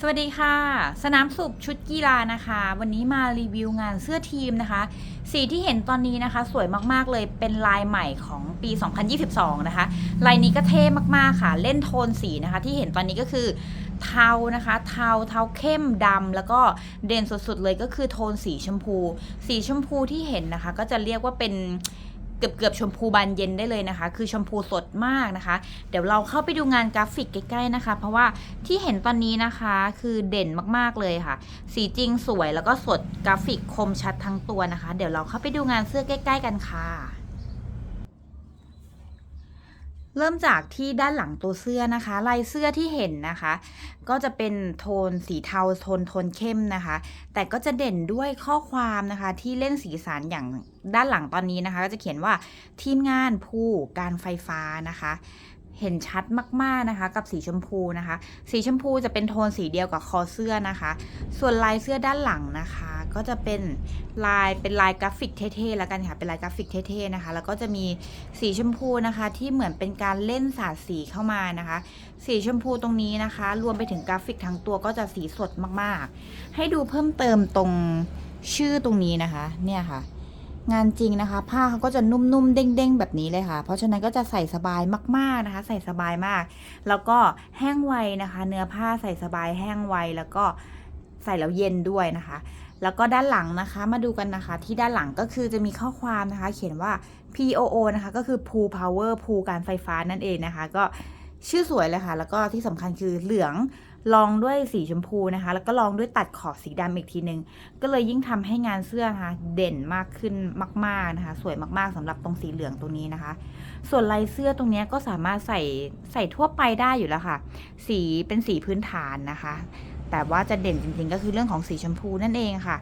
สวัสดีค่ะ สนามสุบชุดกีฬานะคะ วันนี้มารีวิวงานเสื้อทีมนะคะ สีที่เห็นตอนนี้นะคะ สวยมากๆเลยเป็นลายใหม่ของปี 2022 นะคะ ลายนี้ก็เท่มากๆค่ะ เล่นโทนสีนะคะ ที่เห็นตอนนี้ก็คือเทานะคะ เทาเทาเข้มดำแล้วก็เด่นสุดๆเลยก็คือโทนสีชมพู สีชมพูที่เห็นนะคะ ก็จะเรียกว่าเป็น เกือบเกือบๆชมพูบานเย็นได้เลยนะคะ คือชมพูสดมากนะคะ เดี๋ยวเราเข้าไปดูงานกราฟิกใกล้ๆนะคะ เพราะว่าที่เห็นตอนนี้นะคะคือเด่นมากๆเลยค่ะ สีจริงสวยแล้วก็สดกราฟิกคมชัดทั้งตัวนะคะ เดี๋ยวเราเข้าไปดูงานเสื้อใกล้ ๆ กันค่ะ เริ่มจากที่ด้านหลังตัวเสื้อนะคะ ลายเสื้อที่เห็นนะคะ ก็จะเป็นโทนสีเทาโทนโทนเข้มนะคะ แต่ก็จะเด่นด้วยข้อความนะคะ ที่เล่นสีสันอย่างด้านหลังตอนนี้นะคะ ก็จะเขียนว่าทีมงานผู้การไฟฟ้านะคะ เห็นชัดมากๆนะคะกับสีชมพูนะคะ สีชมพูจะเป็นโทนสีเดียวกับคอเสื้อนะคะ ส่วนลายเสื้อด้านหลังนะคะ ก็จะเป็นลายเป็นลายกราฟิกเท่ๆแล้วกันค่ะเป็นลายกราฟิกเท่ๆนะคะ แล้วก็จะมีสีชมพูนะคะ ที่เหมือนเป็นการเล่นสาดสีเข้ามานะคะ สีชมพูตรงนี้นะคะ รวมไปถึงกราฟิกทั้งตัวก็จะสีสดมากๆ ให้ดูเพิ่มเติมตรงชื่อตรงนี้นะคะ เนี่ยค่ะ งานจริงนะคะ ผ้าเขาก็จะนุ่มๆเด้งๆแบบนี้เลยค่ะ เพราะฉะนั้นก็จะใส่สบายมากๆนะคะ ใส่สบายมาก แล้วก็แห้งไวนะคะ เนื้อผ้าใส่สบายแห้งไวแล้วก็ใส่แล้วเย็นด้วยนะคะ แล้วก็ด้านหลังนะคะมาดูกันนะคะ ที่ด้านหลังก็คือจะมีข้อความนะคะ เขียนว่า POO นะคะ ก็คือ Pool Power พูการไฟฟ้านั่นเองนะคะ ก็ชื่อสวยเลยค่ะ แล้วก็ที่สำคัญคือเหลือง ลองด้วยสีชมพูนะคะ แล้วก็ลองด้วยตัดขอบสีดำอีกทีนึง ก็เลยยิ่งทำให้งานเสื้อนะคะเด่นมากขึ้นมาก ๆนะคะ สวยมากๆสำหรับตรงสีเหลืองตรงนี้นะคะ ส่วนลายเสื้อตรงนี้ก็สามารถใส่ใส่ทั่วไปได้อยู่แล้วค่ะ สีเป็นสีพื้นฐานนะคะ แต่ว่าจะเด่นจริงๆ ก็คือเรื่องของสีชมพูนั่นเองค่ะ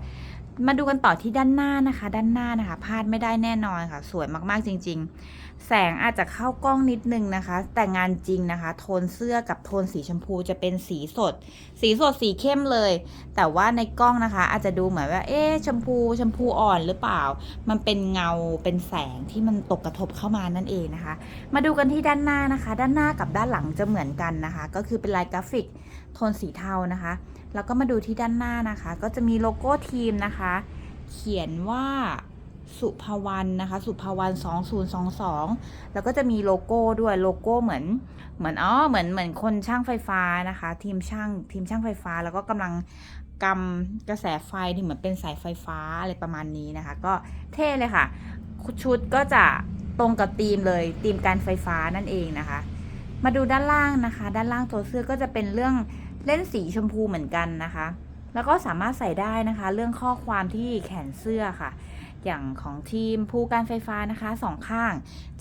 มาดูกันต่อที่ด้านหน้านะคะ ด้านหน้านะคะพลาดไม่ได้แน่นอนค่ะ สวยมากๆจริง ๆ แสงอาจจะเข้ากล้องนิดนึงนะคะ แต่งานจริงนะคะ โทนเสื้อกับโทนสีชมพูจะเป็นสีสด สีสดสีเข้มเลย แต่ว่าในกล้องนะคะ อาจจะดูเหมือนว่า เอ๊ชมพูชมพูอ่อนหรือเปล่า มันเป็นเงาเป็นแสงที่มันตกกระทบเข้ามานั่นเองนะคะ มาดูกันที่ด้านหน้านะคะ ด้านหน้ากับด้านหลังจะเหมือนกันนะคะ ก็คือเป็นลายกราฟิกโทนสีเทานะคะ แล้วก็มาดูที่ด้านหน้านะคะ ก็จะมีโลโก้ทีมนะคะเขียนว่าสุภวรรณนะคะ สุภวรรณ2022 แล้วก็จะมีโลโก้ด้วยโลโก้เหมือนเหมือนอ๋อเหมือนเหมือนคนช่างไฟฟ้านะคะ ทีมช่างทีมช่างไฟฟ้าแล้วก็กำลังกำกระแสไฟที่เหมือนเป็นสายไฟฟ้าอะไรประมาณนี้นะคะ ก็เท่เลยค่ะชุดก็จะตรงกับธีมเลยธีมการไฟฟ้านั่นเองนะคะ มาดูด้านล่างนะคะ ด้านล่างตัวเสื้อก็จะเป็นเรื่องเล่นสีชมพูเหมือนกันนะคะ แล้วก็สามารถใส่ได้นะคะเรื่องข้อความที่แขนเสื้อค่ะ อย่างของทีมผู้การไฟฟ้านะคะสองข้าง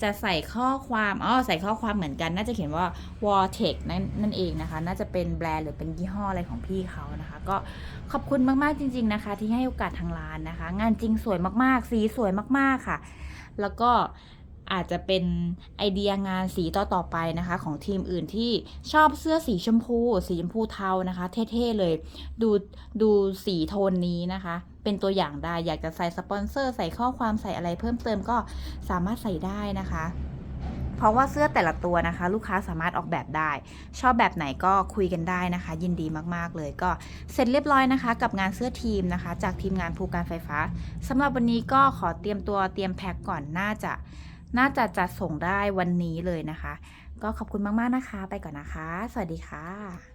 จะใส่ข้อความอ๋อใส่ข้อความเหมือนกัน น่าจะเขียนว่า w a r t e c นั่นนั่นเองนะคะ น่าจะเป็นแบรนด์หรือเป็นยี่ห้ออะไรของพี่เขานะคะ ก็ขอบคุณมากๆจริง ๆนะคะ ที่ให้โอกาสทางร้านนะคะ งานจริงสวยมากๆ สีสวยมากๆค่ะ แล้วก็ อาจจะเป็นไอเดียงานสีต่อๆไปนะคะ ของทีมอื่นที่ชอบเสื้อสีชมพู สีชมพูเทานะคะ เท่ๆเลย ดูดูสีโทนนี้นะคะ เป็นตัวอย่างได้อยากจะใส่สปอนเซอร์ ใส่ข้อความใส่อะไรเพิ่มเติมก็สามารถใส่ได้นะคะ เพราะว่าเสื้อแต่ละตัวนะคะ ลูกค้าสามารถออกแบบได้ ชอบแบบไหนก็คุยกันได้นะคะ ยินดีมากๆเลยก็เสร็จเรียบร้อยนะคะ กับงานเสื้อทีมนะคะ จากทีมงานภูการไฟฟ้าสำหรับวันนี้ก็ขอเตรียมตัวเตรียมแพ็คก่อนน่าจะ น่าจะจัดส่งได้วันนี้เลยนะคะ ก็ขอบคุณมากๆนะคะ ไปก่อนนะคะ สวัสดีค่ะ